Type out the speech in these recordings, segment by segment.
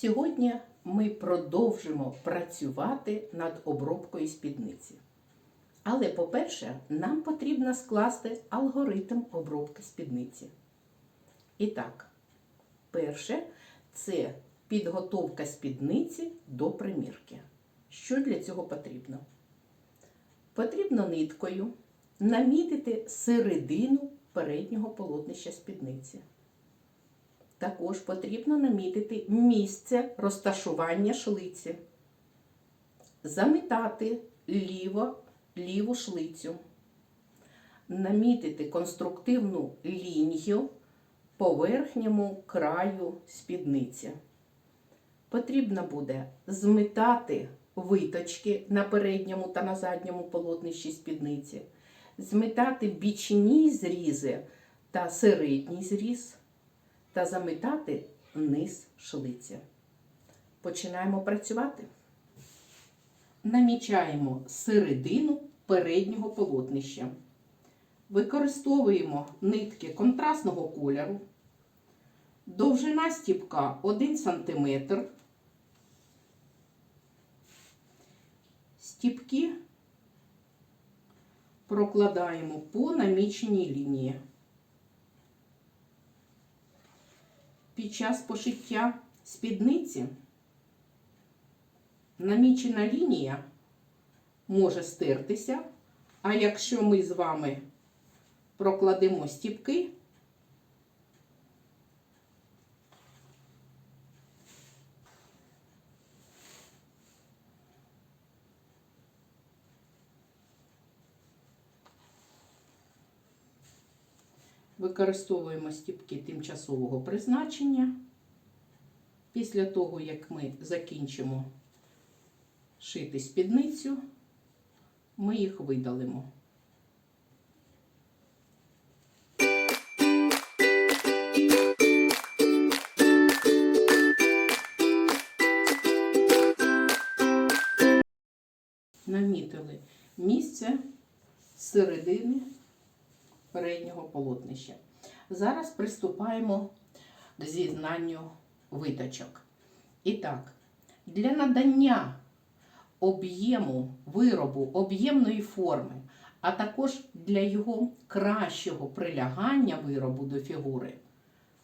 Сьогодні ми продовжимо працювати над обробкою спідниці. Але, по-перше, нам потрібно скласти алгоритм обробки спідниці. І так, перше це підготовка спідниці до примірки. Що для цього потрібно? Потрібно ниткою намітити середину переднього полотнища спідниці. Також потрібно намітити місце розташування шлиці, замітати ліво, ліву шлицю, намітити конструктивну лінію по верхньому краю спідниці. Потрібно буде змитати виточки на передньому та на задньому полотнищі спідниці, змитати бічні зрізи та середній зріз та замитати низ шлиці. Починаємо працювати. Намічаємо середину переднього полотнища. Використовуємо нитки контрастного кольору. Довжина стіпка 1 см. Стіпки прокладаємо по наміченій лінії. Під час пошиття спідниці. Намічена лінія може стертися, а якщо ми з вами прокладемо стіпки, Використовуємо стіпки тимчасового призначення. Після того, як ми закінчимо шити спідницю, ми їх видалимо. Намітили місце середини переднього полотнища. Зараз приступаємо до зізнанню виточок. І так, для надання об'єму виробу об'ємної форми, а також для його кращого прилягання виробу до фігури,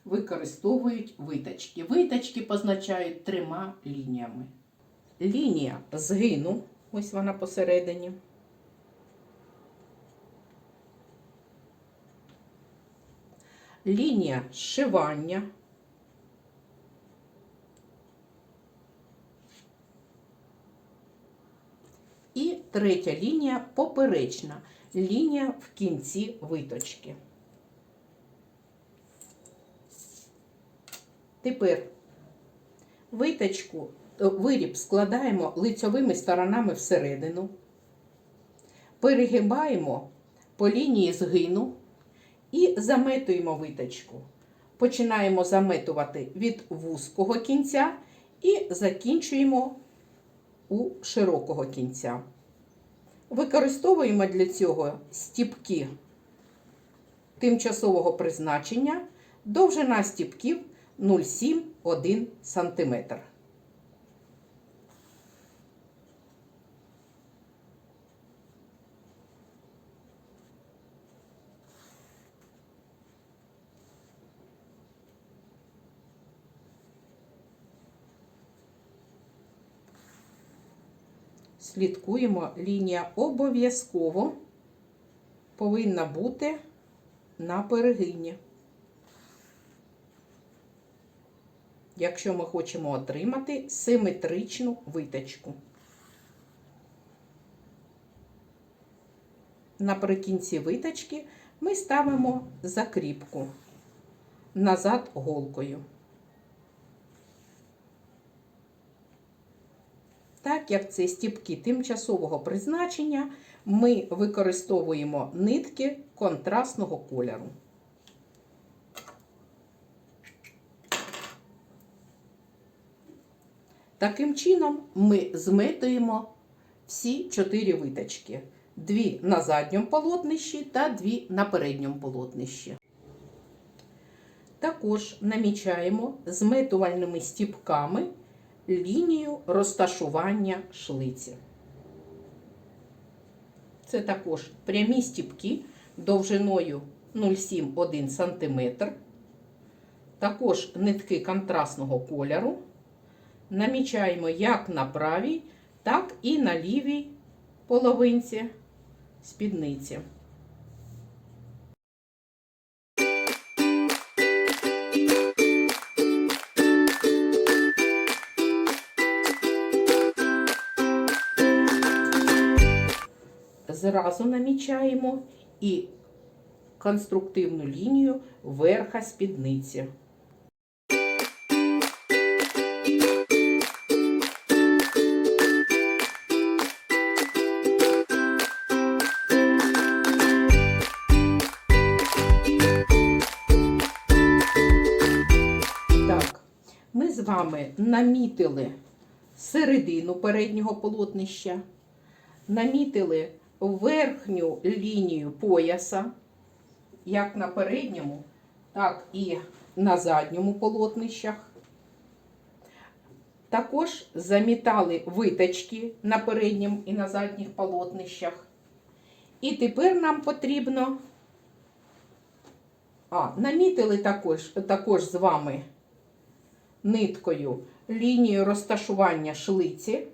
використовують виточки. Виточки позначають трьома лініями. Лінія згину, ось вона посередині. Лінія зшивання. І третя лінія поперечна лінія в кінці виточки. Тепер виточку, е, виріб складаємо лицьовими сторонами всередину, перегибаємо по лінії згину заметуємо виточку. Починаємо заметувати від вузького кінця і закінчуємо у широкого кінця. Використовуємо для цього стіпки тимчасового призначення, довжина стіпків 0,7-1 см. Слідкуємо, лінія обов'язково повинна бути на перегині. Якщо ми хочемо отримати симетричну виточку. Наприкінці виточки ми ставимо закріпку назад голкою. Так як це стіпки тимчасового призначення, ми використовуємо нитки контрастного кольору. Таким чином ми зметуємо всі чотири виточки. Дві на задньому полотнищі та дві на передньому полотнищі. Також намічаємо зметувальними стіпками лінію розташування шлиці. Це також прямі стіпки довжиною 0,7-1 см. Також нитки контрастного кольору. Намічаємо як на правій, так і на лівій половинці спідниці. Зразу намічаємо і конструктивну лінію верха спідниці. Ми з вами намітили середину переднього полотнища, намітили верхню лінію пояса, як на передньому, так і на задньому полотнищах. Також замітали виточки на передньому і на задніх полотнищах. І тепер нам потрібно. А, намітили також, також з вами ниткою лінію розташування шлиці.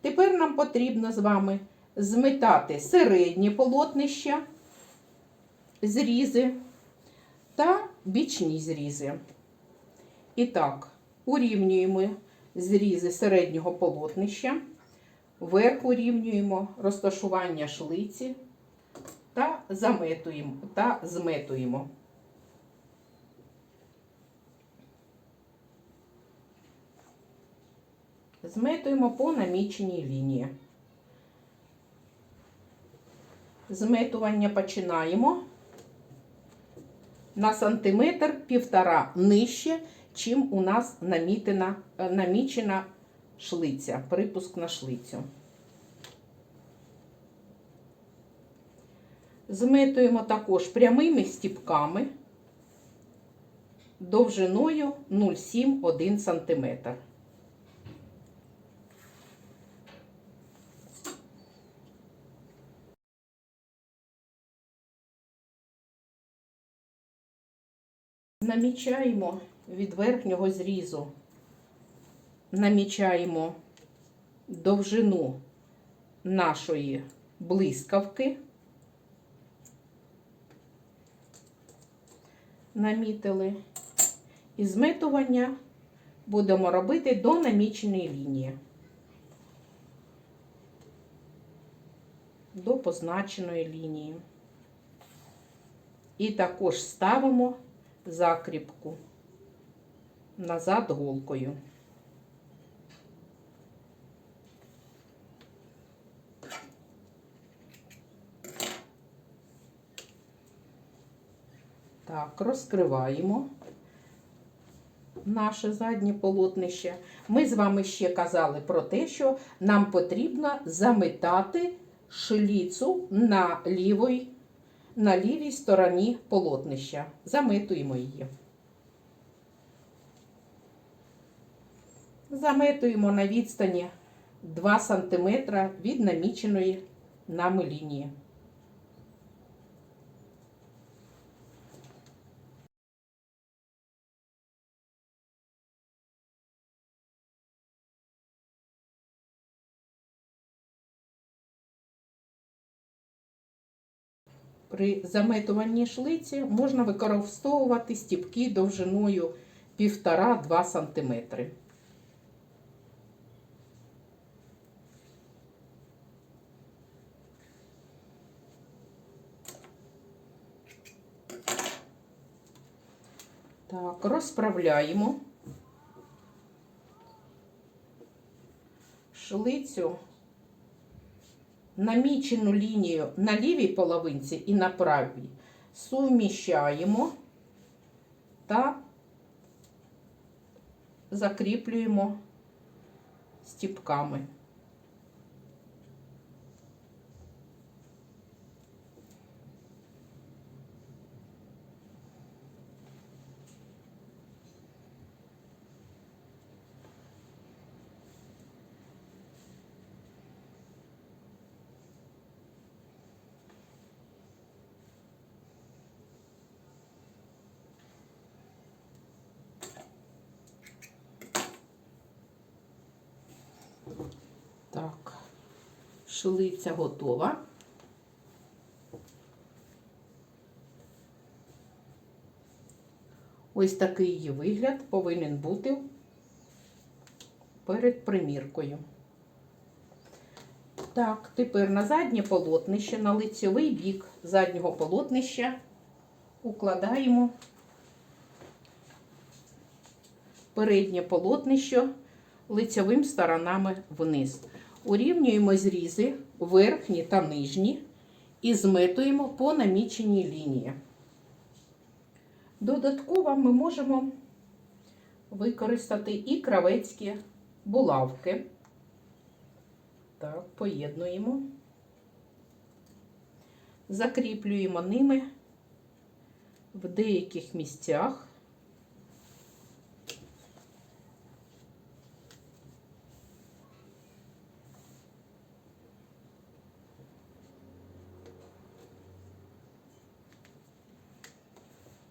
Тепер нам потрібно з вами зметати середнє полотнища, зрізи та бічні зрізи. І так, урівнюємо зрізи середнього полотнища, вверх урівнюємо розташування шлиці та заметуємо та зметуємо. Зметуємо по наміченій лінії. Зметування починаємо на сантиметр півтора нижче, чим у нас намітена, е, намічена шлиця, припуск на шлицю. Зметуємо також прямими стіпками довжиною 0,7-1 см. Намічаємо від верхнього зрізу, намічаємо довжину нашої блискавки. Намітили. І зметування будемо робити до наміченої лінії. До позначеної лінії. І також ставимо закріпку назад голкою. Так, розкриваємо наше заднє полотнище. Ми з вами ще казали про те, що нам потрібно заметати шліцу на лівій на лівій стороні полотнища. Заметуємо її. Заметуємо на відстані 2 см від наміченої нами лінії. При заметуванні шлиці можна використовувати стіпки довжиною 1,5-2 см. Так, розправляємо шлицю намічену лінію на лівій половинці і на правій суміщаємо та закріплюємо стіпками. Так, шлиця готова. Ось такий її вигляд повинен бути перед приміркою. Так, тепер на заднє полотнище, на лицьовий бік заднього полотнища укладаємо переднє полотнище лицьовим сторонами вниз. Урівнюємо зрізи верхні та нижні і зметуємо по наміченій лінії. Додатково ми можемо використати і кравецькі булавки. Так, поєднуємо, закріплюємо ними в деяких місцях.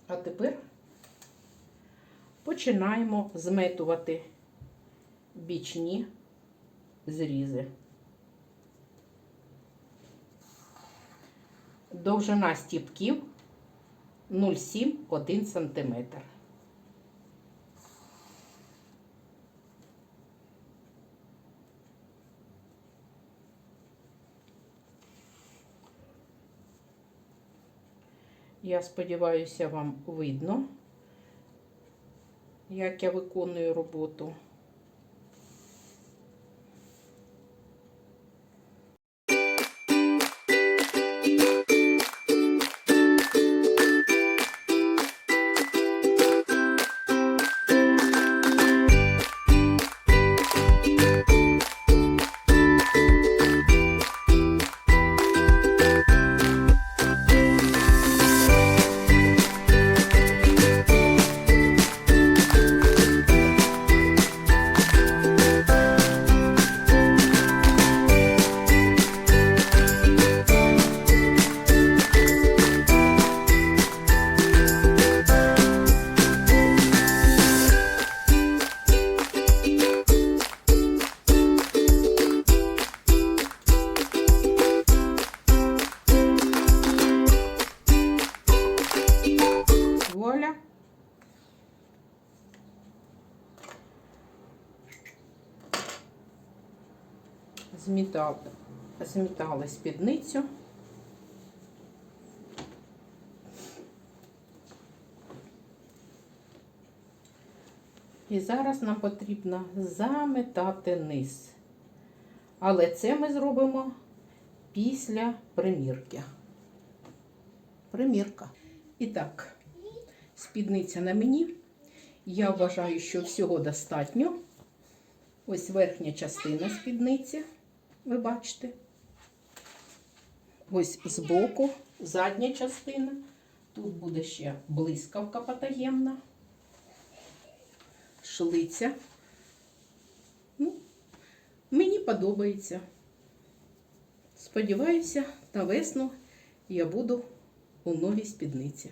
А тепер починаємо зметувати бічні зрізи. Довжина стіпків 0,7-1 см. Я сподіваюся, вам видно, як я виконую роботу. Змітали, спідницю. І зараз нам потрібно заметати низ. Але це ми зробимо після примірки. Примірка. І так, спідниця на мені. Я вважаю, що всього достатньо. Ось верхня частина спідниці, ви бачите. Ось збоку задня частина. Тут буде ще блискавка потаємна, шлиця. Ну, мені подобається. Сподіваюся, на весну я буду у новій спідниці.